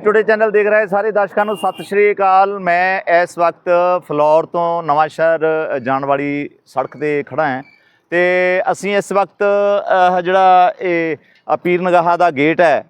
Today channel ਦੇਖ ਰਹੇ ਸਾਰੇ ਦਰਸ਼ਕਾਂ ਨੂੰ ਸਤਿ ਸ਼੍ਰੀ ਅਕਾਲ ਮੈਂ ਇਸ ਵਕਤ ਫਲੋਰ ਤੋਂ ਨਵਾਂ ਸ਼ਹਿਰ ਜਾਣ ਵਾਲੀ ਸੜਕ ਤੇ ਖੜਾ ਹਾਂ ਤੇ ਅਸੀਂ ਇਸ ਵਕਤ ਜਿਹੜਾ ਇਹ ਆ ਪੀਰ ਨਗਾਹਾ ਦਾ ਗੇਟ ਹੈ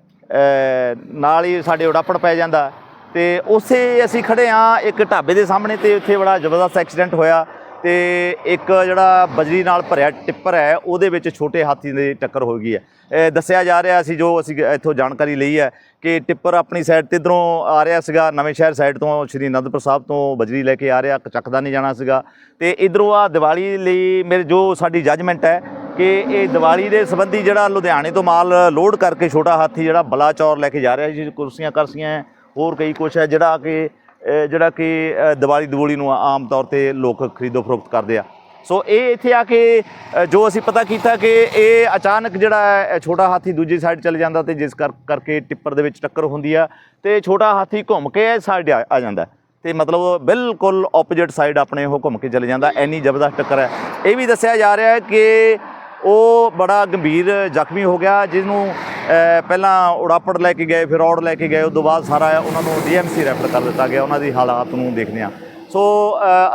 ਨਾਲ ਹੀ ਸਾਡੇ ਉੜਾਪੜ ਪੈ ਜਾਂਦਾ ਤੇ ਉਸੇ ਅਸੀਂ ਖੜੇ ਹਾਂ ਇੱਕ ਢਾਬੇ ਦੇ ਸਾਹਮਣੇ ਤੇ ਉੱਥੇ ਬੜਾ ਜ਼ਬਰਦਸਤ ਐਕਸੀਡੈਂਟ ਹੋਇਆ ਤੇ ਇੱਕ ਜਿਹੜਾ ਬਜਰੀ ਨਾਲ ਭਰਿਆ ਟਿੱਪਰ ਹੈ, ਉਹਦੇ ਵਿੱਚ ਛੋਟੇ ਹਾਥੀ ਦੀ ਟੱਕਰ ਹੋ ਗਈ ਹੈ। ਦੱਸਿਆ ਜਾ ਰਿਹਾ ਸੀ ਜੋ ਅਸੀਂ ਇੱਥੋਂ ਜਾਣਕਾਰੀ ਲਈ ਹੈ ਕਿ ਟਿੱਪਰ ਆਪਣੀ ਸਾਈਡ ਤੇ ਇਧਰੋਂ ਆ ਰਿਹਾ ਸੀਗਾ, ਨਵੇਂ ਸ਼ਹਿਰ ਸਾਈਡ ਤੋਂ ਸ਼੍ਰੀ ਅਨੰਦਪੁਰ ਸਾਹਿਬ ਤੋਂ ਬਜਰੀ ਲੈ ਕੇ ਆ ਰਿਹਾ, ਚੱਕਦਾ ਨਹੀਂ ਜਾਣਾ ਸੀਗਾ। ਤੇ ਇਧਰੋਂ ਆ ਦੀਵਾਲੀ ਲਈ ਮੇਰੇ ਜੋ ਸਾਡੀ ਜੱਜਮੈਂਟ ਹੈ ਕਿ ਇਹ ਦੀਵਾਲੀ ਦੇ ਸੰਬੰਧੀ ਜਿਹੜਾ ਲੁਧਿਆਣੇ ਤੋਂ ਮਾਲ ਲੋਡ ਕਰਕੇ ਛੋਟਾ ਹਾਥੀ ਜਿਹੜਾ ਬਲਾਚੌਰ ਲੈ ਕੇ ਜਾ ਰਿਹਾ ਸੀ ਕੁਰਸੀਆਂ ਕਰਸੀਆਂ ਹੋਰ ਕਈ ਕੁਛ ਹੈ ਜਿਹੜਾ ਕਿ ਜਿਹੜਾ ਕਿ ਦੀਵਾਲੀ ਦਵੂਲੀ ਨੂੰ ਆਮ ਤੌਰ ਤੇ ਲੋਕ ਖਰੀਦੋ ਫਰੋਖਤ ਕਰਦੇ ਆ। ਸੋ ਇਹ ਇੱਥੇ ਆ ਕੇ ਜੋ ਅਸੀਂ ਪਤਾ ਕੀਤਾ ਕਿ ਇਹ ਅਚਾਨਕ ਜਿਹੜਾ ਛੋਟਾ ਹਾਥੀ ਦੂਜੀ ਸਾਈਡ ਚਲੇ ਜਾਂਦਾ ਤੇ ਜਿਸ ਕਰ- ਕਰਕੇ ਟਿੱਪਰ ਦੇ ਵਿੱਚ ਟੱਕਰ ਹੁੰਦੀ ਆ ਤੇ ਛੋਟਾ ਹਾਥੀ ਘੁੰਮ ਕੇ ਸਾਈਡ ਆ ਆ ਜਾਂਦਾ। ਤੇ ਮਤਲਬ ਬਿਲਕੁਲ ਆਪੋਜ਼ਿਟ ਸਾਈਡ ਆਪਣੇ ਉਹ ਘੁੰਮ ਕੇ ਚਲੇ ਜਾਂਦਾ ਐਨੀ ਜ਼ਬਰਦਸਤ ਟੱਕਰ ਹੈ ਇਹ ਵੀ ਦੱਸਿਆ ਜਾ ਰਿਹਾ ਹੈ ਕਿ ਉਹ ਬੜਾ ਗੰਭੀਰ ਜ਼ਖਮੀ ਹੋ ਗਿਆ ਜਿਹਨੂੰ ਅਹ, ਪਹਿਲਾਂ ਉੜਾਪੜ ਲੈ ਕੇ ਗਏ, ਫਿਰ ਔੜ ਲੈ ਕੇ ਗਏ ਉਸ ਤੋਂ ਬਾਅਦ ਸਾਰਾ ਉਹਨਾਂ ਨੂੰ ਡੀਐਮਸੀ ਰੈਫਰ ਕਰ ਦਿੱਤਾ ਗਿਆ, ਉਹਨਾਂ ਦੀ ਹਾਲਾਤ ਨੂੰ ਦੇਖਦੇ ਹਾਂ। ਸੋ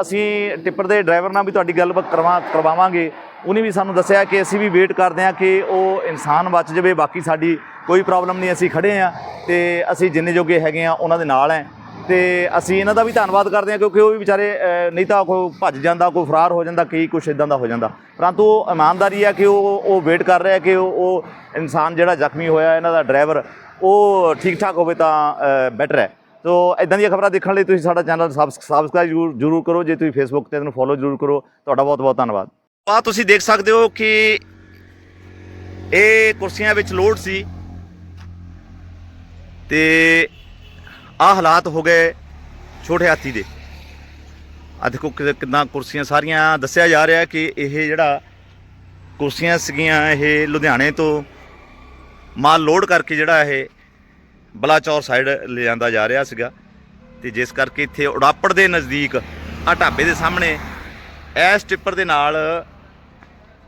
ਅਸੀਂ ਟਿੱਪਰ ਦੇ ਡਰਾਈਵਰ ਨਾਲ ਵੀ ਤੁਹਾਡੀ ਗੱਲਬਾਤ ਕਰਵਾ, ਕਰਵਾਵਾਂਗੇ। ਉਹਨੇ ਵੀ ਸਾਨੂੰ ਦੱਸਿਆ ਕਿ ਅਸੀਂ ਵੀ ਵੇਟ ਕਰਦੇ ਹਾਂ ਕਿ ਉਹ ਇਨਸਾਨ ਬਚ ਜਾਵੇ, ਬਾਕੀ ਸਾਡੀ ਕੋਈ ਪ੍ਰੋਬਲਮ ਨਹੀਂ, ਅਸੀਂ ਖੜੇ ਹਾਂ ਤੇ ਅਸੀਂ ਜਿੰਨੇ ਜੋਗੇ ਹੈਗੇ ਆ ਉਹਨਾਂ ਦੇ ਨਾਲ ਹੈ। ਤੇ ਅਸੀਂ ਇਹਨਾਂ ਦਾ ਵੀ ਧੰਨਵਾਦ ਕਰਦੇ ਹਾਂ ਕਿਉਂਕਿ ਉਹ ਵੀ ਵਿਚਾਰੇ ਨਹੀਂ ਤਾਂ ਕੋਈ ਭੱਜ ਜਾਂਦਾ, ਕੋਈ ਫਰਾਰ ਹੋ ਜਾਂਦਾ ਕਈ ਕੁਛ ਇਦਾਂ ਦਾ ਹੋ ਜਾਂਦਾ। ਪਰੰਤੂ ਇਮਾਨਦਾਰੀ ਹੈ ਕਿ ਉਹ ਉਹ ਵੇਟ ਕਰ ਰਿਹਾ ਕਿ ਉਹ ਇਨਸਾਨ ਜਿਹੜਾ ਜ਼ਖਮੀ ਹੋਇਆ ਇਹਨਾਂ ਦਾ ਡਰਾਈਵਰ ਉਹ ਠੀਕ ਠਾਕ ਹੋਵੇ ਤਾਂ ਬੈਟਰ ਹੈ। ਤੋ ਇਦਾਂ ਦੀਆਂ ਖਬਰਾਂ ਦੇਖਣ ਲਈ ਤੁਸੀਂ ਸਾਡਾ ਚੈਨਲ ਸਬਸਕ੍ਰਾਈਬ ਜ਼ਰੂਰ ਜ਼ਰੂਰ ਕਰੋ। ਜੇ ਤੁਸੀਂ ਫੇਸਬੁੱਕ ਤੇ ਇਹਨੂੰ ਫੋਲੋ ਜ਼ਰੂਰ ਕਰੋ, ਤੁਹਾਡਾ ਬਹੁਤ ਬਹੁਤ ਧੰਨਵਾਦ। ਆ ਤੁਸੀਂ ਦੇਖ ਸਕਦੇ ਹੋ ਕਿ ਇਹ ਕੁਰਸੀਆਂ ਵਿੱਚ ਲੋਡ ਸੀ। ਤੇ ਆ ਹਾਲਾਤ ਹੋ ਗਏ ਛੋਟੇ ਹਾਥੀ ਦੇ। ਆ ਦੇਖੋ ਕਿ- ਕਿੰਨਾ ਕੁਰਸੀਆਂ ਸਾਰੀਆਂ ਦੱਸਿਆ ਜਾ ਰਿਹਾ ਕਿ ਇਹ ਜਿਹੜਾ ਕੁਰਸੀਆਂ ਸੀਗੀਆਂ ਇਹ ਲੁਧਿਆਣੇ ਤੋਂ ਮਾਲ ਲੋਡ ਕਰਕੇ ਜਿਹੜਾ ਇਹ ਬਲਾਚੌਰ ਸਾਈਡ ਲੈ ਜਾਂਦਾ ਜਾ ਰਿਹਾ ਸੀਗਾ ਤੇ ਜਿਸ ਕਰਕੇ ਇੱਥੇ ਉਡਾਪੜ ਦੇ ਨਜ਼ਦੀਕ ਆ ਢਾਬੇ ਦੇ ਸਾਹਮਣੇ ਐਸ ਟਿੱਪਰ ਦੇ ਨਾਲ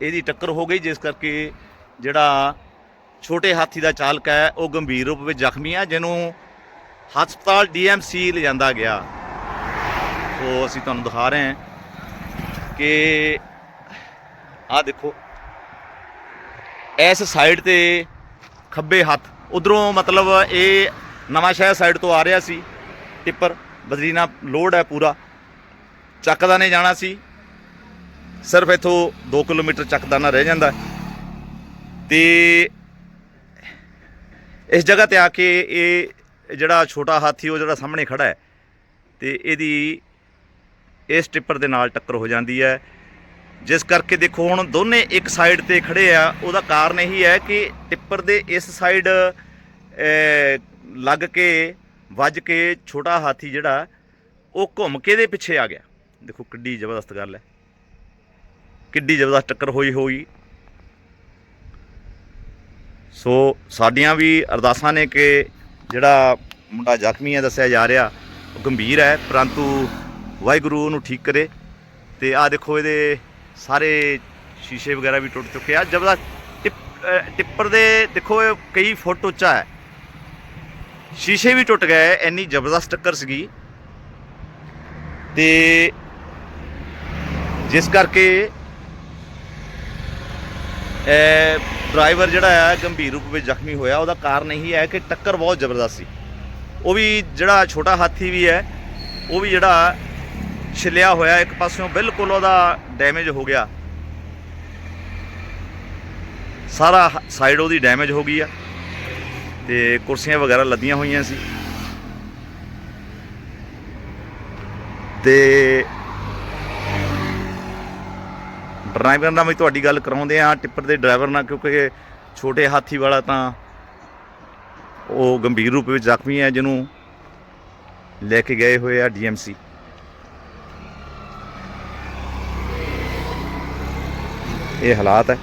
ਇਹਦੀ ਟੱਕਰ ਹੋ ਗਈ, ਜਿਸ ਕਰਕੇ ਜਿਹੜਾ ਛੋਟੇ ਹਾਥੀ ਦਾ ਚਾਲਕ ਹੈ, ਉਹ ਗੰਭੀਰ ਰੂਪ ਵਿੱਚ ਜ਼ਖਮੀ ਹੈ ਜਿਹਨੂੰ ਹਸਪਤਾਲ ਡੀਐਮਸੀ ਲਿਜਾਂਦਾ ਗਿਆ। ਸੋ ਅਸੀਂ ਤੁਹਾਨੂੰ ਦਿਖਾ ਰਹੇ ਹਾਂ ਕਿ ਆਹ ਦੇਖੋ। ਇਸ ਸਾਈਡ ਤੇ ਖੱਬੇ ਹੱਥ, ਉਧਰੋਂ ਮਤਲਬ ਇਹ ਨਵਾਂ ਸ਼ਹਿਰ ਸਾਈਡ ਤੋਂ ਆ ਰਿਹਾ ਸੀ। ਟਿੱਪਰ ਬਦਰੀਨਾ ਲੋਡ ਹੈ ਪੂਰਾ। ਚੱਕਦਾ ਨੇ ਜਾਣਾ ਸੀ। ਸਿਰਫ ਇਥੋਂ 2 ਕਿਲੋਮੀਟਰ ਚੱਕਦਾ ਨਾ ਰਹਿ ਜਾਂਦਾ। ਤੇ ਇਸ ਜਗ੍ਹਾ ਤੇ ਆ ਕੇ ਇਹ ਜਿਹੜਾ ਛੋਟਾ ਹਾਥੀ, ਉਹ ਜਿਹੜਾ ਸਾਹਮਣੇ ਖੜਾ ਹੈ, ਤੇ ਇਹਦੀ ਇਸ ਟਿੱਪਰ ਦੇ ਨਾਲ ਟੱਕਰ ਹੋ ਜਾਂਦੀ ਹੈ। ਜਿਸ ਕਰਕੇ ਦੇਖੋ, ਹੁਣ ਦੋਨੇ ਇੱਕ ਸਾਈਡ ਤੇ ਖੜੇ ਆ। ਉਹਦਾ ਕਾਰਨ ਇਹੀ ਹੈ ਕਿ ਟਿੱਪਰ ਦੇ ਇਸ ਸਾਈਡ ਲੱਗ ਕੇ, ਵੱਜ ਕੇ ਛੋਟਾ ਹਾਥੀ ਜਿਹੜਾ, ਉਹ ਘੁੰਮ ਕੇ ਦੇ ਪਿੱਛੇ ਆ ਗਿਆ। ਦੇਖੋ, ਕਿੱਡੀ ਜ਼ਬਰਦਸਤ ਗੱਲ ਹੈ। ਕਿੱਡੀ ਜ਼ਬਰਦਸਤ ਟੱਕਰ ਹੋਈ ਹੋਈ। ਸੋ ਸਾਡੀਆਂ ਵੀ ਅਰਦਾਸਾਂ ਨੇ ਕਿ ਜਿਹੜਾ ਮੁੰਡਾ ਜ਼ਖਮੀ ਹੈ, ਦੱਸਿਆ ਜਾ ਰਿਹਾ, ਉਹ ਗੰਭੀਰ ਹੈ, ਪਰੰਤੂ ਵਾਹਿਗੁਰੂ ਉਹਨੂੰ ਠੀਕ ਕਰੇ ਤੇ ਆ ਦੇਖੋ ਇਹਦੇ ਸਾਰੇ ਸ਼ੀਸ਼ੇ ਵਗੈਰਾ ਵੀ ਟੁੱਟ ਚੁੱਕੇ ਆ। ਜ਼ਬਰਦਸਤ ਟਿਪ- ਅਹ, ਟਿੱਪਰ ਦੇ ਦੇਖੋ ਇਹ ਕਈ ਫੁੱਟ ਉੱਚਾ ਹੈ। ਸ਼ੀਸ਼ੇ ਵੀ ਟੁੱਟ ਗਏ, ਇੰਨੀ ਜ਼ਬਰਦਸਤ ਟੱਕਰ ਸੀਗੀ। ਤੇ ਜਿਸ ਕਰਕੇ ਡਰਾਈਵਰ ਜਿਹੜਾ ਹੈ ਗੰਭੀਰ ਰੂਪ ਵਿੱਚ ਜ਼ਖਮੀ ਹੋਇਆ। ਉਹਦਾ ਕਾਰਨ ਇਹੀ ਹੈ ਕਿ ਟੱਕਰ ਬਹੁਤ ਜ਼ਬਰਦਸਤ ਸੀ। ਉਹ ਵੀ ਜਿਹੜਾ ਛੋਟਾ ਹਾਥੀ ਵੀ ਹੈ, ਉਹ ਵੀ ਜਿਹੜਾ ਛਿਲਿਆ ਹੋਇਆ ਇੱਕ ਪਾਸਿਓਂ, ਬਿਲਕੁਲ ਉਹਦਾ ਡੈਮੇਜ ਹੋ ਗਿਆ। ਸਾਰਾ ਸਾਈਡ ਉਹਦੀ ਡੈਮੇਜ ਹੋ ਗਈ ਆ। ਤੇ ਕੁਰਸੀਆਂ ਵਗੈਰਾ ਲੱਦੀਆਂ ਹੋਈਆਂ ਸੀ। ਤੇ ਡਰਾਈਵਰ ਨਾਲ ਵੀ ਤੁਹਾਡੀ ਗੱਲ ਕਰਾਉਂਦੇ ਆ ਟਿੱਪਰ ਦੇ ਡਰਾਈਵਰ ਨਾਲ, ਕਿਉਂਕਿ ਛੋਟੇ ਹਾਥੀ ਵਾਲਾ ਤਾਂ ਉਹ ਗੰਭੀਰ ਰੂਪ ਵਿੱਚ ਜ਼ਖਮੀ ਹੈ, ਜਿਹਨੂੰ ਲੈ ਕੇ ਗਏ ਹੋਏ ਆ ਡੀਐਮਸੀ ਇਹ ਹਾਲਾਤ ਹੈ।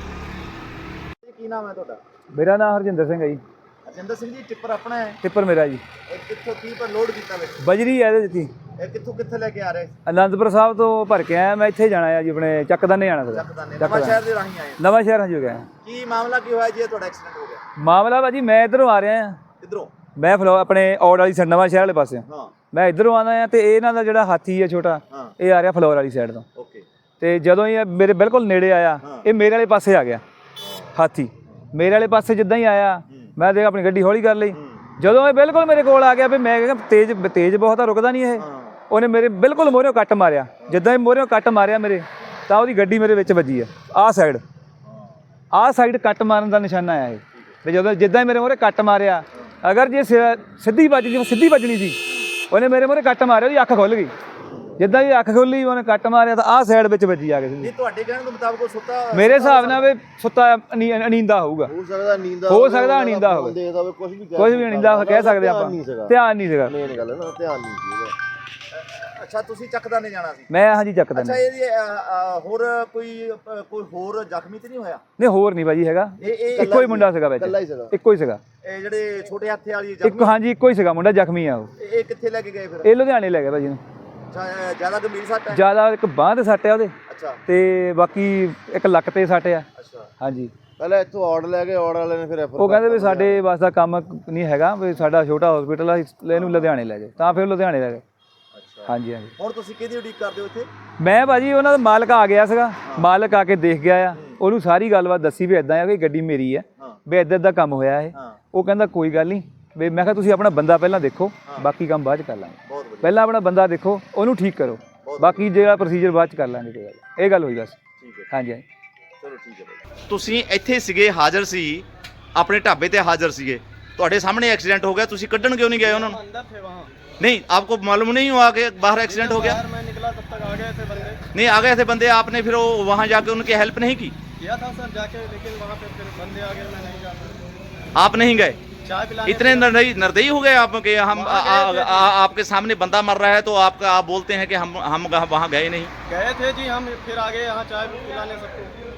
ਕੀ ਨਾਮ ਹੈ ਤੁਹਾਡਾ? ਮੇਰਾ ਨਾਮ ਹਰਜਿੰਦਰ ਸਿੰਘ ਹੈ ਜੀ। ਅਜਿੰਦਰ ਸਿੰਘ ਜੀ ਟਿੱਪਰ ਆਪਣਾ ਹੈ? ਟਿੱਪਰ ਮੇਰਾ ਜੀ। ਇਹ ਕਿੱਥੋਂ ਕੀ ਪਰ ਲੋਡ ਕੀਤਾ ਵਿੱਚ? ਬਜਰੀ ਹੈ ਇਹਦੇ ਦਿੱਤੀ ਇਹ ਕਿੱਥੋਂ ਕਿੱਥੇ ਲੈ ਕੇ ਆ ਰਹੇ? ਅਨੰਦਪੁਰ ਸਾਹਿਬ ਤੋਂ ਭਰ ਕੇ ਆਇਆ ਮੈਂ ਇੱਥੇ ਜਾਣਾ ਹੈ ਜੀ ਆਪਣੇ ਚੱਕਦਾਨੇ ਸੀਗਾ। ਚੱਕਦਾਨੇ ਨਵਾਂ ਸ਼ਹਿਰ ਦੇ ਰਾਹੀਂ ਆਏ। ਨਵਾਂ ਸ਼ਹਿਰ ਹਾਂ ਜੀ ਗਿਆ। ਕੀ ਮਾਮਲਾ ਕੀ ਹੋਇਆ ਜੀ ਇਹ ਤੁਹਾਡਾ ਐਕਸੀਡੈਂਟ ਹੋ ਗਿਆ? ਮਾਮਲਾ ਭਾਜੀ ਮੈਂ ਇਧਰੋਂ ਆ ਰਿਹਾ ਹਾਂ ਕਿੱਧਰੋਂ? ਮੈਂ ਫਲੋ ਆਪਣੇ ਔੜ ਵਾਲੀ ਸਾਈਡ ਨਵਾਂ ਸ਼ਹਿਰ ਵਾਲੇ ਪਾਸੇ। ਹਾਂ। ਮੈਂ ਇਧਰੋਂ ਆਉਂਦਾ ਆ ਤੇ ਇਹਨਾਂ ਦਾ ਜਿਹੜਾ ਹਾਥੀ ਹੈ ਛੋਟਾ ਇਹ ਆ ਰਿਹਾ ਫਲੋਰ ਵਾਲੀ ਸਾਈਡ ਤੋਂ। ਓਕੇ। ਤੇ ਜਦੋਂ ਇਹ ਮੇਰੇ ਬਿਲਕੁਲ ਨੇੜੇ ਆਇਆ। ਇਹ ਮੇਰੇ ਵਾਲੇ ਪਾਸੇ ਆ ਗਿਆ ਹਾਥੀ। ਮੇਰੇ ਵਾਲੇ ਪਾਸੇ ਜਿੱਦਾਂ ਹੀ ਆਇਆ ਮੈਂ ਦੇਖ ਆਪਣੀ ਗੱਡੀ ਹੌਲੀ ਕਰ ਲਈ। ਜਦੋਂ ਇਹ ਬਿਲਕੁਲ ਮੇਰੇ ਕੋਲ ਆ ਗਿਆ ਵੀ ਮੈਂ ਕਿਹਾ ਤੇਜ਼ ਤੇਜ਼ ਬਹੁਤ ਆ ਰੁਕਦਾ ਨਹੀਂ ਇਹ। ਉਹਨੇ ਮੇਰੇ ਬਿਲਕੁਲ ਮੋਹਰਿਓਂ ਕੱਟ ਮਾਰਿਆ। ਜਿੱਦਾਂ ਹੀ ਮੋਹਰਿਓਂ ਕੱਟ ਮਾਰਿਆ ਮੇਰੇ ਤਾਂ ਉਹਦੀ ਗੱਡੀ ਮੇਰੇ ਵਿੱਚ ਵੱਜੀ ਆ। ਆਹ ਸਾਈਡ ਆਹ ਸਾਈਡ ਕੱਟ ਮਾਰਨ ਦਾ ਨਿਸ਼ਾਨਾ ਆਇਆ ਇਹ। ਤੇ ਜਦੋਂ ਜਿੱਦਾਂ ਹੀ ਮੇਰੇ ਮੋਹਰੇ ਕੱਟ ਮਾਰਿਆ ਅਗਰ ਜੇ ਸਿੱਧੀ ਵੱਜ ਜੇ ਸਿੱਧੀ ਵੱਜਣੀ ਸੀ ਉਹਨੇ ਮੇਰੇ ਮੋਹਰੇ ਕੱਟ ਮਾਰਿਆ ਉਹਦੀ ਅੱਖ ਖੁੱਲ ਗਈ। ਜਿੱਦਾਂ ਹੀ ਅੱਖ ਖੁੱਲੀ ਉਹਨੇ ਕੱਟ ਮਾਰਿਆ ਤਾਂ ਆਹ ਸਾਈਡ ਵਿੱਚ ਵੱਜੀ ਆ ਕੇ ਸਿੱਧੀ। ਇਹ ਤੁਹਾਡੇ ਕਹਿਣ ਦੇ ਮੁਤਾਬਕ ਉਹ ਸੁੱਤਾ ਮੇਰੇ ਹਿਸਾਬ ਨਾਲ ਵੀ ਸੁੱਤਾ ਅਨੀ- ਅਨੀਂਦਾ ਹੋਊਗਾ। ਹੋ ਸਕਦਾ ਨੀਂਦਾ ਹੋ ਸਕਦਾ ਅਨੀਂਦਾ ਹੋਵੇ। ਦੇਖਦਾ ਹੋਵੇ ਕੁਝ ਵੀ ਕੁਝ ਵੀ ਅਨੀਂਦਾ ਕਹਿ ਸਕਦੇ ਆਪਾਂ। ਨਹੀਂ ਸੀਗਾ। ਧਿਆਨ ਨਹੀਂ ਸੀਗਾ। ਮੇਨ ਗੱਲ ਹੈ ਨਾ ਧਿਆਨ ਨਹੀਂ ਸੀ ਅੱਛਾ ਤੁਸੀਂ ਚੱਕਦਾ ਨਹੀਂ ਜਾਣਾ ਸੀ? ਮੈਂ ਹਾਂਜੀ ਚੱਕਦਾ ਅੱਛਾ ਨਹੀਂ। ਇਹਦੀ ਅ, ਅ, ਹੋਰ ਕੋਈ ਅ, ਕੋਈ ਹੋਰ ਜ਼ਖਮੀ ਤੇ ਨਹੀਂ ਹੋਇਆ? ਨਹੀਂ ਹੋਰ ਨਹੀਂ ਭਾਜੀ ਹੈਗਾ। ਇਹ ਇਹ ਇੱਕੋ ਹੀ ਮੁੰਡਾ ਸੀਗਾ ਵਿੱਚ। ਇਕੱਲਾ ਹੀ ਸੀਗਾ। ਇੱਕੋ ਹੀ ਸੀਗਾ। ਇਹ ਜਿਹੜੇ ਛੋਟੇ ਹੱਥੇ ਵਾਲੀ ਇੱਕ ਜ਼ਖਮੀ? ਹਾਂਜੀ ਇੱਕੋ ਹੀ ਸੀਗਾ ਮੁੰਡਾ ਜ਼ਖਮੀ ਆ ਉਹ। ਇਹ ਇਹ ਕਿੱਥੇ ਲੈ ਕੇ ਗਏ ਫਿਰ? ਇਹ ਲੁਧਿਆਣੇ ਲੈ ਗਿਆ ਭਾਜੀ ਨੂੰ ਜ਼ਿਆਦਾ ਗੰਭੀਰ ਸੱਟ ਹੈ? ਜ਼ਿਆਦਾ ਇੱਕ ਬਾਂਹ ਤੇ ਸੱਟ ਆ ਉਹਦੇ। ਅੱਛਾ। ਤੇ ਬਾਕੀ ਇੱਕ ਲੱਕ ਤੇ ਸੱਟ ਆ। ਅੱਛਾ। ਹਾਂਜੀ। ਪਹਿਲਾਂ ਇੱਥੋਂ ਆਰਡਰ ਲੈ ਕੇ ਆਰਡਰ ਵਾਲੇ ਨੇ ਫਿਰ ਉਹ ਕਹਿੰਦੇ ਵੀ ਸਾਡੇ ਵਾਸ ਦਾ ਕੰਮ ਨਹੀਂ ਹੈਗਾ ਵੀ ਸਾਡਾ ਛੋਟਾ ਹਸਪੀਟਲ ਆ ਇਹਨੂੰ ਲੁਧਿਆਣੇ ਲੈ ਜਾਓ। ਤਾਂ ਫਿਰ ਲੁਧਿਆਣੇ ਲੈ ਗਏ। ਅੱਛਾ। ਹਾਂਜੀ ਹਾਂਜੀ। ਹੁਣ ਤੁਸੀਂ ਕਿਹਦੀ ਉਡੀਕ ਕਰਦੇ ਹੋ ਇੱਥੇ? ਮੈਂ ਭਾਜੀ ਉਹਨਾਂ ਦਾ ਮਾਲਕ ਆ ਗਿਆ ਸੀਗਾ। ਮਾਲਕ ਆ ਕੇ ਦੇਖ ਗਿਆ ਆ। ਉਹਨੂੰ ਸਾਰੀ ਗੱਲਬਾਤ ਦੱਸੀ ਵੀ ਇਦਾਂ ਆ ਵੀ ਗੱਡੀ ਮੇਰੀ ਆ ਵੀ ਇੱਦਾਂ ਦਾ ਕੰਮ ਹੋਇਆ ਇਹ। ਉਹ ਕਹਿੰਦਾ ਕੋਈ ਗੱਲ ਨਹੀਂ। ਵੀ ਮੈਂ ਕਿਹਾ ਤੁਸੀਂ ਆਪਣਾ ਬੰਦਾ ਪਹਿਲਾਂ ਦੇਖੋ। ਬਾਕੀ ਕੰਮ ਬਾਅਦ ਚ ਕਰ ਲਾਂਗੇ। ਪਹਿਲਾਂ ਆਪਣਾ ਬੰਦਾ ਦੇਖੋ ਉਹਨੂੰ ਠੀਕ ਕਰੋ ਬਾਕੀ ਜਿਹੜਾ ਪ੍ਰੋਸੀਜਰ ਬਾਅਦ ਚ ਕਰ ਲਾਂਗੇ ਕੋਈ ਗੱਲ ਇਹ ਗੱਲ ਹੋਈ ਬਸ ਠੀਕ ਹੈ ਹਾਂਜੀ ਹਾਂਜੀ ਚਲੋ ਠੀਕ ਹੈ ਬਾਈ ਤੁਸੀਂ ਇੱਥੇ ਸੀਗੇ ਹਾਜ਼ਰ ਸੀ ਆਪਣੇ ਢਾਬੇ ਤੇ ਹਾਜ਼ਰ ਸੀਗੇ ਤੁਹਾਡੇ ਸਾਹਮਣੇ ਐਕਸੀਡੈਂਟ ਹੋ ਗਿਆ ਤੁਸੀਂ ਕੱਢਣ ਕਿਉਂ ਨਹੀਂ ਗਏ ਉਹਨਾਂ ਨੂੰ अंदर थे वहाँ नहीं आपको मालूम नहीं हुआ कि बाहर एक्सीडेंट हो गया यार मैं निकला तब तक आ गए थे बंदे नहीं आ गए थे बंदे आपने फिर वो वहां जाके उनकी हेल्प नहीं की किया था सर जाके लेकिन वहाँ पे फिर बंदे आ गए मैं नहीं जा पाया आप नहीं गए चाय पिलाने इतने नरदई नरदई हो गए आप कि हम आ, आ, आ, आपके सामने बंदा मर रहा है तो आपका आप बोलते हैं कि हम हम वहाँ गए नहीं गए थे जी हम फिर आगे यहाँ चाय पिलाने सबको